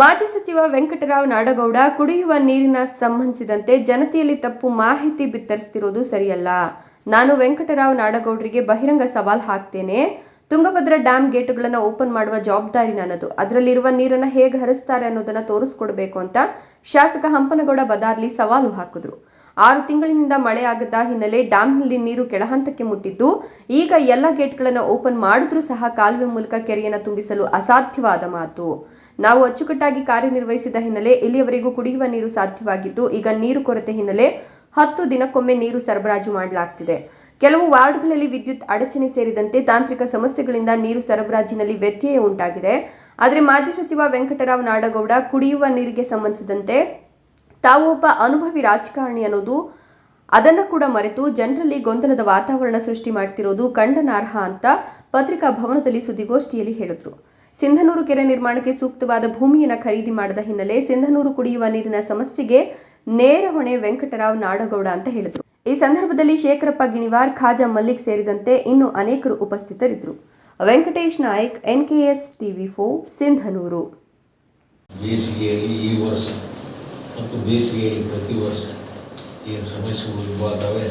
ಮಾಜಿ ಸಚಿವ ವೆಂಕಟರಾವ್ ನಾಡಗೌಡ ಕುಡಿಯುವ ನೀರಿನ ಸಂಬಂಧಿಸಿದಂತೆ ಜನತೆಯಲ್ಲಿ ತಪ್ಪು ಮಾಹಿತಿ ಬಿತ್ತರಿಸ್ತಿರೋದು ಸರಿಯಲ್ಲ. ನಾನು ವೆಂಕಟರಾವ್ ನಾಡಗೌಡರಿಗೆ ಬಹಿರಂಗ ಸವಾಲ್ ಹಾಕ್ತೇನೆ. ತುಂಗಭದ್ರಾ ಡ್ಯಾಮ್ ಗೇಟುಗಳನ್ನು ಓಪನ್ ಮಾಡುವ ಜವಾಬ್ದಾರಿ ನನ್ನದು. ಅದರಲ್ಲಿರುವ ನೀರನ್ನು ಹೇಗೆ ಹರಿಸ್ತಾರೆ ಅನ್ನೋದನ್ನ ತೋರಿಸ್ಕೊಡ್ಬೇಕು ಅಂತ ಶಾಸಕ ಹಂಪನಗೌಡ ಬದಾರ್ಲಿ ಸವಾಲು ಹಾಕಿದ್ರು. ಆರು ತಿಂಗಳಿನಿಂದ ಮಳೆ ಆಗದ ಹಿನ್ನೆಲೆ ಡ್ಯಾಂನಲ್ಲಿ ನೀರು ಕೆಳಹಂತಕ್ಕೆ ಮುಟ್ಟಿದ್ದು, ಈಗ ಎಲ್ಲ ಗೇಟ್ಗಳನ್ನು ಓಪನ್ ಮಾಡಿದ್ರೂ ಸಹ ಕಾಲುವೆ ಮೂಲಕ ಕೆರೆಯನ್ನು ತುಂಬಿಸಲು ಅಸಾಧ್ಯವಾದ ಮಾತು. ನಾವು ಅಚ್ಚುಕಟ್ಟಾಗಿ ಕಾರ್ಯನಿರ್ವಹಿಸಿದ ಹಿನ್ನೆಲೆ ಇಲ್ಲಿಯವರೆಗೂ ಕುಡಿಯುವ ನೀರು ಸಾಧ್ಯವಾಗಿದ್ದು, ಈಗ ನೀರು ಕೊರತೆ ಹಿನ್ನೆಲೆ ಹತ್ತು ದಿನಕ್ಕೊಮ್ಮೆ ನೀರು ಸರಬರಾಜು ಮಾಡಲಾಗ್ತಿದೆ. ಕೆಲವು ವಾರ್ಡ್ಗಳಲ್ಲಿ ವಿದ್ಯುತ್ ಅಡಚಣೆ ಸೇರಿದಂತೆ ತಾಂತ್ರಿಕ ಸಮಸ್ಯೆಗಳಿಂದ ನೀರು ಸರಬರಾಜಿನಲ್ಲಿ ವ್ಯತ್ಯಯ ಉಂಟಾಗಿದೆ. ಆದರೆ ಮಾಜಿ ಸಚಿವ ವೆಂಕಟರಾವ್ ನಾಡಗೌಡ ಕುಡಿಯುವ ನೀರಿಗೆ ಸಂಬಂಧಿಸಿದಂತೆ ತಾವು ಒಬ್ಬ ಅನುಭವಿ ರಾಜಕಾರಣಿ ಅನ್ನೋದು ಅದನ್ನು ಕೂಡ ಮರೆತು ಜನರಲ್ಲಿ ಗೊಂದಲದ ವಾತಾವರಣ ಸೃಷ್ಟಿ ಮಾಡ್ತಿರೋದು ಖಂಡನಾರ್ಹ ಅಂತ ಪತ್ರಿಕಾ ಭವನದಲ್ಲಿ ಸುದ್ದಿಗೋಷ್ಠಿಯಲ್ಲಿ ಹೇಳಿದ್ರು. ಸಿಂಧನೂರು ಕೆರೆ ನಿರ್ಮಾಣಕ್ಕೆ ಸೂಕ್ತವಾದ ಭೂಮಿಯನ್ನು ಖರೀದಿ ಮಾಡದ ಹಿನ್ನೆಲೆ ಸಿಂಧನೂರು ಕುಡಿಯುವ ನೀರಿನ ಸಮಸ್ಯೆಗೆ ನೇರ ಹೊಣೆ ವೆಂಕಟರಾವ್ ನಾಡಗೌಡ ಅಂತ ಹೇಳಿದರು. ಈ ಸಂದರ್ಭದಲ್ಲಿ ಶೇಖರಪ್ಪ ಗಿಣಿವಾರ್, ಖಾಜಾ ಮಲ್ಲಿಕ್ ಸೇರಿದಂತೆ ಇನ್ನು ಅನೇಕರು ಉಪಸ್ಥಿತರಿದ್ದರು. Venkatesh Naik, NKS TV four, Sindhanur. ಬೇಸಿಗೆಯಲ್ಲಿ ಈ ವರ್ಷ ಮತ್ತು ಬೇಸಿಗೆಯಲ್ಲಿ ಪ್ರತಿ ವರ್ಷ ಏನು ಸಮಸ್ಯೆಗಳು ಉದ್ಭವತ್ತವೆ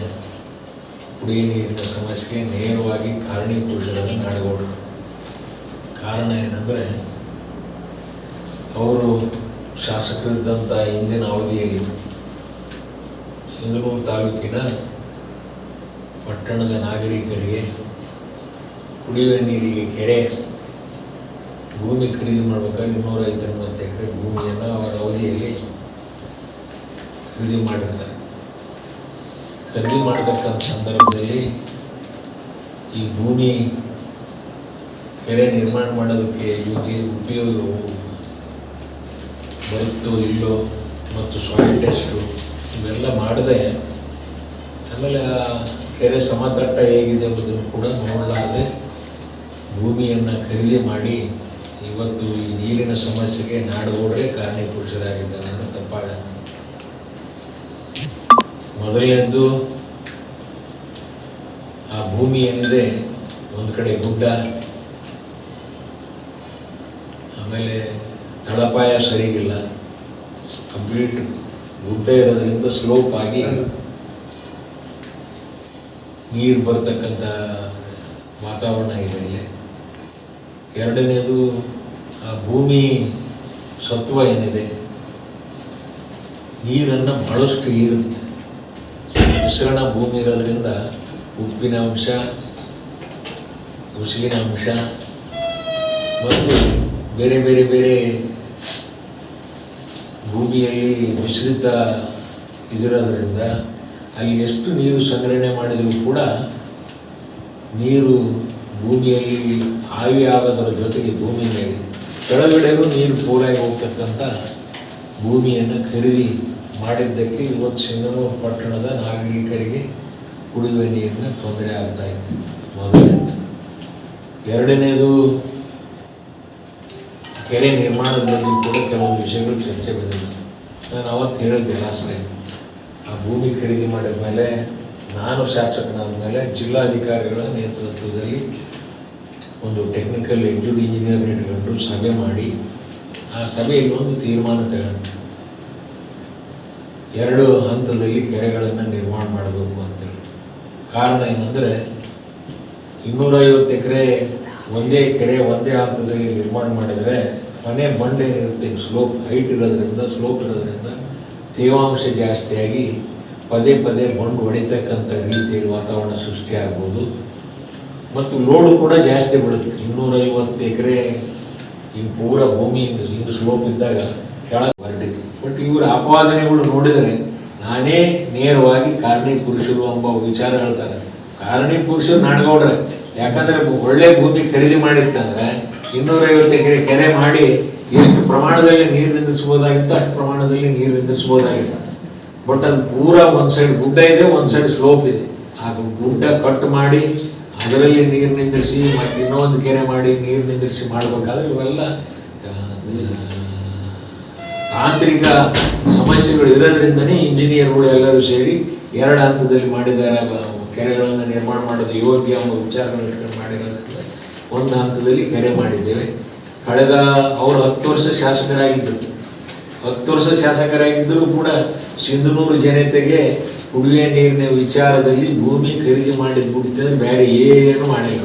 ಕುಡಿಯ ನೀರಿನ ಸಮಸ್ಯೆಗೆ ನೇರವಾಗಿ ಕಾರಣೀಭೂತರಾದ ನಾಡಗೌಡರು. ಕಾರಣ ಏನಂದರೆ, ಅವರು ಶಾಸಕರಿದ್ದಂಥ ಹಿಂದಿನ ಅವಧಿಯಲ್ಲಿ ಸಿಂಧನೂರು ತಾಲೂಕಿನ ಪಟ್ಟಣದ ನಾಗರಿಕರಿಗೆ ಕುಡಿಯುವ ನೀರಿಗೆ ಕೆರೆ ಭೂಮಿ ಖರೀದಿ ಮಾಡಬೇಕಾದ್ರೆ ಇನ್ನೂರ ಐವತ್ತೊಂಬತ್ತು ಎಕರೆ ಭೂಮಿಯನ್ನು ಅವರ ಅವಧಿಯಲ್ಲಿ ಖರೀದಿ ಮಾಡಿರ್ತಾರೆ. ಖರೀದಿ ಮಾಡತಕ್ಕಂಥ ಸಂದರ್ಭದಲ್ಲಿ ಈ ಭೂಮಿ ಕೆರೆ ನಿರ್ಮಾಣ ಮಾಡೋದಕ್ಕೆ ಯೋಗಿ ಉಪಯೋಗವು ಬರುತ್ತೋ ಇಲ್ಲೋ ಮತ್ತು ಸಾಯಿಲ್ ಟೆಸ್ಟು ಇವೆಲ್ಲ ಮಾಡಿದೆ ಆಮೇಲೆ ಆ ಕೆರೆ ಸಮತಟ್ಟ ಹೇಗಿದೆ ಎಂಬುದನ್ನು ಕೂಡ ನೋಡಲಾರದೆ ಭೂಮಿಯನ್ನು ಖರೀದಿ ಮಾಡಿ ಇವತ್ತು ಈ ನೀರಿನ ಸಮಸ್ಯೆಗೆ ನಾಡುಗೌಡರೇ ಕಾರಣಪುರುಷರಾಗಿದ್ದಾರೆ ಅನ್ನೋ ತಪ್ಪಾಗ. ಮೊದಲನೇದ್ದು, ಆ ಭೂಮಿ ಏನಿದೆ ಒಂದು ಕಡೆ ಗುಡ್ಡ ಆಮೇಲೆ ತಳಪಾಯ ಸರಿಗಿಲ್ಲ. ಕಂಪ್ಲೀಟ್ ಗುಡ್ಡ ಇರೋದ್ರಿಂದ ಸ್ಲೋಪ್ ಆಗಿ ನೀರು ಬರ್ತಕ್ಕಂಥ ವಾತಾವರಣ ಇದೆ ಇಲ್ಲಿ. ಎರಡನೇದು, ಆ ಭೂಮಿ ಸತ್ವ ಏನಿದೆ? ನೀರನ್ನು ಬಹಳಷ್ಟು ಇರುತ್ತೆ ಮಿಶ್ರಣ ಭೂಮಿ ಇರೋದ್ರಿಂದ ಉಪ್ಪಿನ ಅಂಶ ಉಸುಗಿನ ಅಂಶ, ಮತ್ತು ಬೇರೆ ಬೇರೆ ಬೇರೆ ಭೂಮಿಯಲ್ಲಿ ಮಿಶ್ರಿತ ಇದಿರೋದ್ರಿಂದ ಅಲ್ಲಿ ಎಷ್ಟು ನೀರು ಸಂಗ್ರಹಣೆ ಮಾಡಿದರೂ ಕೂಡ ನೀರು ಭೂಮಿಯಲ್ಲಿ ಆವಿ ಆಗೋದರ ಜೊತೆಗೆ ಭೂಮಿ ಮೇಲೆ ಕೆಳಗಡೆಗೂ ನೀರು ಪೂರಾಗಿ ಹೋಗ್ತಕ್ಕಂಥ ಭೂಮಿಯನ್ನು ಖರೀದಿ ಮಾಡಿದ್ದಕ್ಕೆ ಇವತ್ತು ಸಿಂಗನೂರು ಪಟ್ಟಣದ ನಾಗರಿಕರಿಗೆ ಕುಡಿಯುವ ನೀರಿನ ತೊಂದರೆ ಆಗ್ತಾ ಇದೆ. ಮೊದಲನೇದು. ಎರಡನೇದು ಕೆರೆ ನಿರ್ಮಾಣದಲ್ಲಿ ಕೂಡ ಕೆಲವೊಂದು ವಿಷಯಗಳು ಚರ್ಚೆ ಬಂದಿಲ್ಲ ನಾನು ಅವತ್ತು ಹೇಳಿದ್ದೆ ಲಾಸ್ಟ್ ಆ ಭೂಮಿ ಖರೀದಿ ಮಾಡಿದ ಮೇಲೆ ನಾನು ಶಾಸಕನಾದ ಮೇಲೆ ಜಿಲ್ಲಾಧಿಕಾರಿಗಳ ನೇತೃತ್ವದಲ್ಲಿ ಒಂದು ಟೆಕ್ನಿಕಲ್ ಎಕ್ಸಿಕ್ಯೂಟಿವ್ ಇಂಜಿನಿಯರ್ ಇಟ್ಕೊಂಡು ಸಭೆ ಮಾಡಿ, ಆ ಸಭೆಯಲ್ಲಿ ಒಂದು ತೀರ್ಮಾನ ತಗೊಂಡು. ಎರಡು ಹಂತದಲ್ಲಿ ಕೆರೆಗಳನ್ನು ನಿರ್ಮಾಣ ಮಾಡಬೇಕು ಅಂತೇಳಿ ಕಾರಣ ಏನಂದರೆ, ಇನ್ನೂರೈವತ್ತು ಎಕರೆ ಒಂದೇ ಕೆರೆ, ಒಂದೇ ಹಂತದಲ್ಲಿ ನಿರ್ಮಾಣ ಮಾಡಿದರೆ ಮನೆ ಇರುತ್ತೆ ಸ್ಲೋಪ್ ಹೈಟ್ ಇರೋದ್ರಿಂದ ಸ್ಲೋಪ್ ಇರೋದ್ರಿಂದ ತೇವಾಂಶ ಜಾಸ್ತಿಯಾಗಿ ಪದೇ ಪದೇ ಮಣ್ಣು ಹೊಡಿತಕ್ಕಂಥ ರೀತಿಯಲ್ಲಿ ವಾತಾವರಣ ಸೃಷ್ಟಿಯಾಗ್ಬೋದು ಮತ್ತು ಲೋಡು ಕೂಡ ಜಾಸ್ತಿ ಬೀಳುತ್ತೆ. ಇನ್ನೂರೈವತ್ತು ಎಕರೆ ಹಿಂಗೆ ಪೂರ ಭೂಮಿ ಹಿಂಗೆ ಸ್ಲೋಪ್ ಇದ್ದಾಗ ಕೆಳಗೆ ಹೊರಟಿದೆ. ಬಟ್ ಇವರ ಆಪಾದನೆಗಳು ನೋಡಿದರೆ ನಾನೇ ನೇರವಾಗಿ ಕಾರಣಿ ಪುರುಷರು ಎಂಬ ವಿಚಾರ ಹೇಳ್ತಾರೆ. ಕಾರಣಿ ಪುರುಷರು ನಾಡಗೌಡ್ರೆ. ಯಾಕಂದ್ರೆ ಒಳ್ಳೆ ಭೂಮಿ ಖರೀದಿ ಮಾಡಿತ್ತಂದ್ರೆ ಇನ್ನೂರೈವತ್ತು ಎಕರೆ ಕೆರೆ ಮಾಡಿ ಎಷ್ಟು ಪ್ರಮಾಣದಲ್ಲಿ ನೀರು ನಿಂದಿಸಬಹುದಾಗಿತ್ತು ಅಷ್ಟು ಪ್ರಮಾಣದಲ್ಲಿ ನೀರು ನಿಂದಿಸಬಹುದಾಗಿತ್ತು ಬಟ್ ಅದು ಪೂರ ಒಂದು ಸೈಡ್ ಗುಡ್ಡ ಇದೆ, ಒಂದು ಸೈಡ್ ಸ್ಲೋಪ್ ಇದೆ. ಆ ಗುಡ್ಡ ಕಟ್ ಮಾಡಿ ಅದರಲ್ಲಿ ನೀರು ನಿಂದಿರಿಸಿ ಮತ್ತು ಇನ್ನೊಂದು ಕೆರೆ ಮಾಡಿ ನೀರು ನಿಂದಿರಿಸಿ ಮಾಡಬೇಕಾದ್ರೆ ಇವೆಲ್ಲ ತಾಂತ್ರಿಕ ಸಮಸ್ಯೆಗಳು ಇರೋದ್ರಿಂದನೇ ಇಂಜಿನಿಯರ್ಗಳು ಎಲ್ಲರೂ ಸೇರಿ ಎರಡು ಹಂತದಲ್ಲಿ ಮಾಡಿದ್ದಾರೆ ಕೆರೆಗಳನ್ನು ನಿರ್ಮಾಣ ಮಾಡೋದು ಯೋಗ್ಯ ಎಂಬ ವಿಚಾರಗಳನ್ನು ಇಟ್ಕೊಂಡು ಮಾಡಿರೋದ್ರಿಂದ ಒಂದು ಹಂತದಲ್ಲಿ ಕೆರೆ ಮಾಡಿದ್ದೇವೆ. ಕಳೆದ ಅವರು ಹತ್ತು ವರ್ಷ ಶಾಸಕರಾಗಿದ್ದರು. ಹತ್ತು ವರ್ಷ ಶಾಸಕರಾಗಿದ್ದರೂ ಕೂಡ ಸಿಂಧನೂರು ಜನತೆಗೆ ಕುಡಿಯುವ ನೀರಿನ ವಿಚಾರದಲ್ಲಿ ಭೂಮಿ ಖರೀದಿ ಮಾಡಿದ ಬಿಡ್ತಿದ್ರೆ ಬೇರೆ ಏನು ಮಾಡಿಲ್ಲ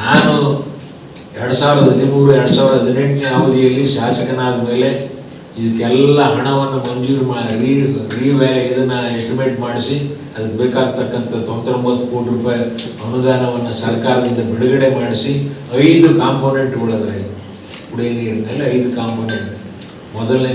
ನಾನು ಎರಡು ಸಾವಿರದ ಹದಿಮೂರು, ಎರಡು ಸಾವಿರದ ಹದಿನೆಂಟನೇ ಅವಧಿಯಲ್ಲಿ ಶಾಸಕನಾದ ಮೇಲೆ ಇದಕ್ಕೆಲ್ಲ ಹಣವನ್ನು ಮಂಜೂರು ಮಾಡಿ ರೀವ್ಯಾ, ಇದನ್ನು ಎಸ್ಟಿಮೇಟ್ ಮಾಡಿಸಿ ಅದಕ್ಕೆ ಬೇಕಾಗ್ತಕ್ಕಂಥ ತೊಂಬತ್ತೊಂಬತ್ತು ಕೋಟಿ ರೂಪಾಯಿ ಅನುದಾನವನ್ನು ಸರ್ಕಾರದಿಂದ ಬಿಡುಗಡೆ ಮಾಡಿಸಿ ಐದು ಕಾಂಪೋನೆಂಟ್ಗಳು ಅದರಲ್ಲಿ ಕುಡಿಯ ನೀರಿನಲ್ಲಿ ಐದು ಕಾಂಪೋನೆಂಟ್ ಮೊದಲನೇ